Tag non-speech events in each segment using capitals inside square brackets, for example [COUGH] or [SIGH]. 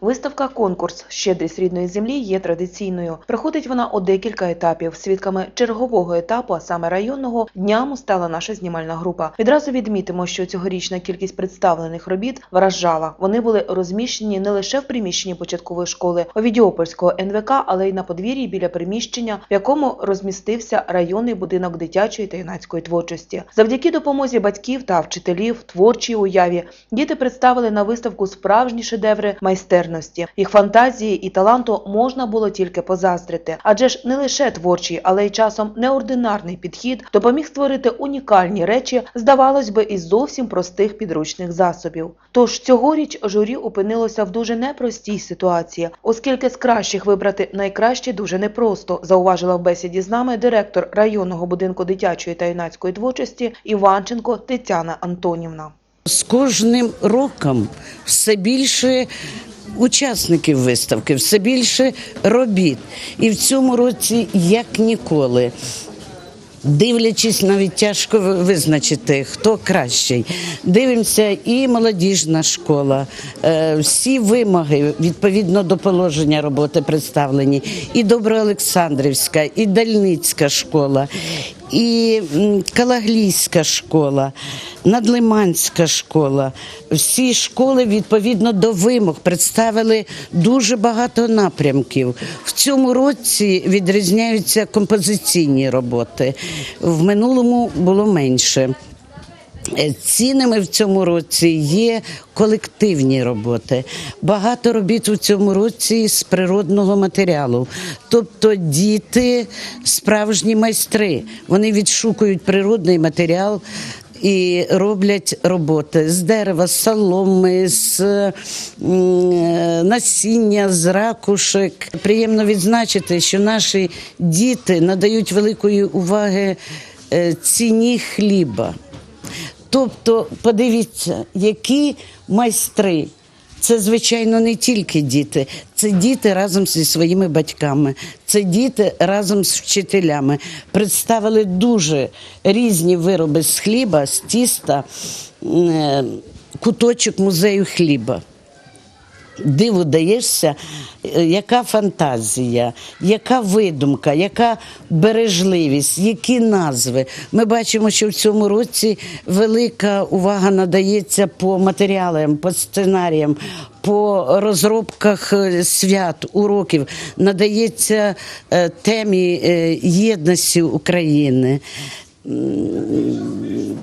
Виставка конкурс Щедрість рідної землі є традиційною. Проходить вона у декілька етапів. Свідками чергового етапу, а саме районного, днями стала наша знімальна група. Відразу відмітимо, що цьогорічна кількість представлених робіт вражала. Вони були розміщені не лише в приміщенні початкової школи Овідіопольського НВК, але й на подвір'ї біля приміщення, в якому розмістився районний будинок дитячої та юнацької творчості. Завдяки допомозі батьків та вчителів, творчій уяві, діти представили на виставку справжні шедеври майстерності. Їх фантазії і таланту можна було тільки позаздрити, адже ж не лише творчий, але й часом неординарний підхід допоміг створити унікальні речі, здавалось би, із зовсім простих підручних засобів. Тож цьогоріч журі опинилося в дуже непростій ситуації, оскільки з кращих вибрати найкраще дуже непросто, зауважила в бесіді з нами директор районного будинку дитячої та юнацької творчості Іванченко Тетяна Антонівна. З кожним роком все більше учасників виставки, все більше робіт. І в цьому році як ніколи. Дивлячись, навіть тяжко визначити, хто кращий. Дивимося, і молодіжна школа, е, всі вимоги відповідно до положення роботи представлені. І Доброолександрівська, і Дальницька школа, і Калаглійська школа, Надлиманська школа. Всі школи відповідно до вимог представили дуже багато напрямків. В цьому році відрізняються композиційні роботи. В минулому було менше. Е, Цінними в цьому році є колективні роботи. Багато робіт у цьому році з природного матеріалу. Тобто діти справжні майстри. Вони відшукують природний матеріал. І роблять роботи з дерева, з соломи, з е, насіння, з ракушек. Приємно відзначити, що наші діти надають великої уваги е, ціні хліба. Тобто, подивіться, які майстри. Це, звичайно, не тільки діти, це діти разом зі своїми батьками, це діти разом з вчителями. Представили дуже різні вироби з хліба, з тіста, е, куточок музею хліба диву даєшся, е, яка фантазія, яка видумка, яка бережливість, які назви. Ми бачимо, що в цьому році велика увага надається по матеріалам, по сценаріям, по розробках е, свят, уроків, надається е, темі єдності України.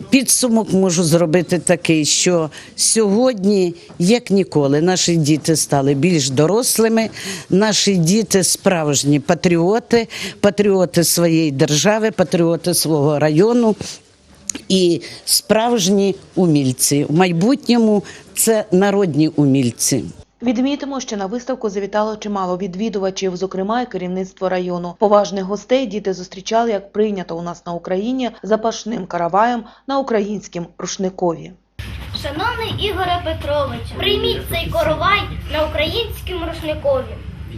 Підсумок можу зробити такий, що сьогодні, як ніколи, наші діти стали більш дорослими, наші діти справжні патріоти, патріоти своєї держави, патріоти свого району і справжні умільці. В майбутньому це народні умільці. Відмітимо, що на виставку завітало чимало відвідувачів, зокрема і керівництво району. Поважних гостей діти зустрічали, як прийнято у нас на Україні, запашним караваєм на українськім рушникові. Шановний Ігоре Петрович, прийміть цей коровай на українському рушникові.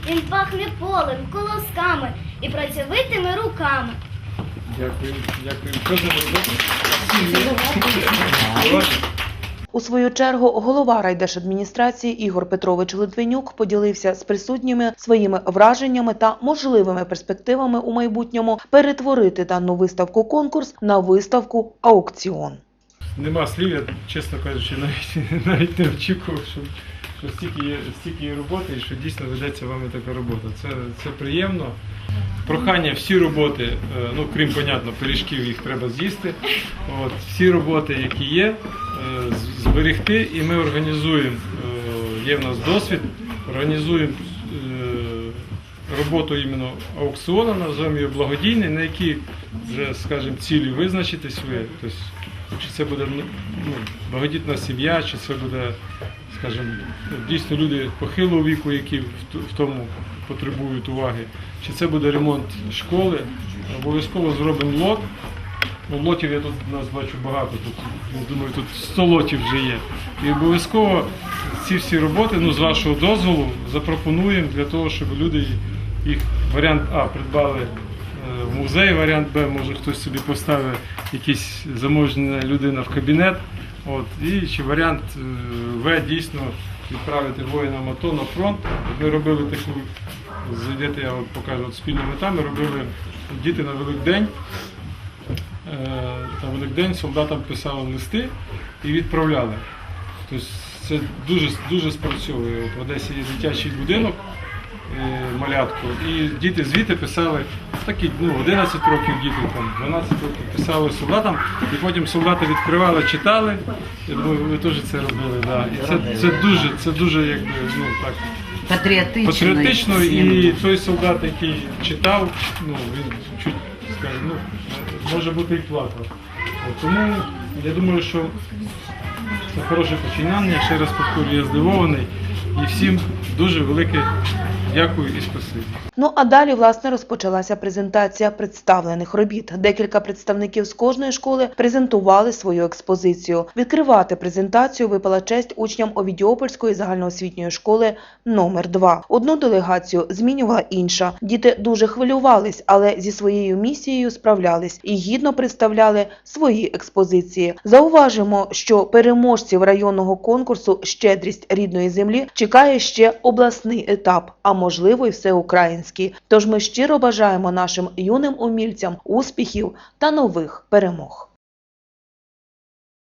Він пахне полем, колосками і працьовитими руками. Дякую, дякую. Що за? У свою чергу голова райдержадміністрації Ігор Петрович Литвинюк поділився з присутніми своїми враженнями та можливими перспективами у майбутньому перетворити дану виставку конкурс на виставку аукціон. Нема слів, я, чесно кажучи, навіть, [LAUGHS] навіть не очікував, що, що стільки, є, стільки є роботи і що дійсно ведеться вами така робота. Це, це приємно. Прохання всі роботи, е, ну крім понятно, пиріжків їх треба з'їсти. От, всі роботи, які є, зберегти, і ми організуємо, е, є в нас досвід, організуємо е, роботу іменно аукціону, називаємо її благодійний, на які вже, скажімо, цілі визначитись ви. Тобто, чи це буде ну, багатітна сім'я, чи це буде, скажімо, ну, дійсно люди похилого віку, які в тому потребують уваги, чи це буде ремонт школи. Обов'язково зробимо лот. Ну, лотів я тут нас бачу багато. Тут я думаю, тут 100 лотів вже є. І обов'язково ці всі роботи, ну з вашого дозволу, запропонуємо для того, щоб люди їх варіант А придбали е, в музей, варіант Б, може хтось собі поставить якийсь заможна людина в кабінет. От, і чи варіант е, В дійсно відправити воїнам АТО на фронт. Ми робили таку, зайдете, я от покажу, от спільна мета, ми робили діти на Великдень. Е, На Великдень солдатам писали листи і відправляли. Тобто це дуже, дуже спрацьовує. От в Одесі є дитячий будинок, е, малятку, і діти звідти писали такі, ну, 11 років діти, там, 12 років писали солдатам, і потім солдати відкривали, читали. Я думаю, ви теж це робили. Да. І це, це дуже, це дуже якби, ну, так, Патріотично. патріотично, і той солдат, який читав, ну, він чуть, скаже, ну, може бути і плакав. Тому я думаю, що це хороше починання. Ще раз повторюю, я здивований. І всім дуже велике дякую і спасибі. Ну а далі, власне, розпочалася презентація представлених робіт. Декілька представників з кожної школи презентували свою експозицію. Відкривати презентацію випала честь учням Овідіопольської загальноосвітньої школи номер 2 Одну делегацію змінювала інша. Діти дуже хвилювались, але зі своєю місією справлялись і гідно представляли свої експозиції. Зауважимо, що переможців районного конкурсу Щедрість рідної землі чекає ще обласний етап, а можливо й всеукраїнський. Тож ми щиро бажаємо нашим юним умільцям успіхів та нових перемог.